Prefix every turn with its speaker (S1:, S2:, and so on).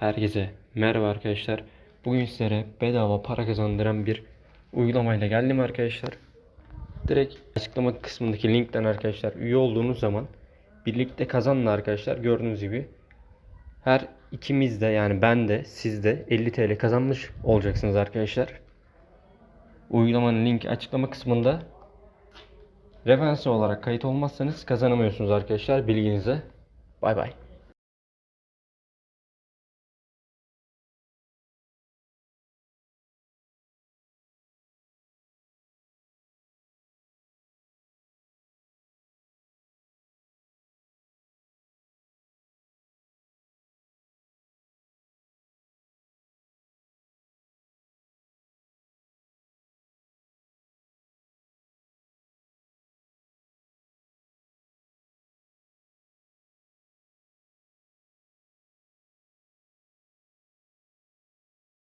S1: Herkese merhaba arkadaşlar. Bugün sizlere bedava para kazandıran bir uygulamayla geldim arkadaşlar. Direkt açıklama kısmındaki linkten arkadaşlar üye olduğunuz zaman birlikte kazanın arkadaşlar. Gördüğünüz gibi her ikimiz de yani ben de siz de 50 TL kazanmış olacaksınız arkadaşlar. Uygulamanın linki açıklama kısmında. Referans olarak kayıt olmazsanız kazanamıyorsunuz arkadaşlar bilginize. Bay bay.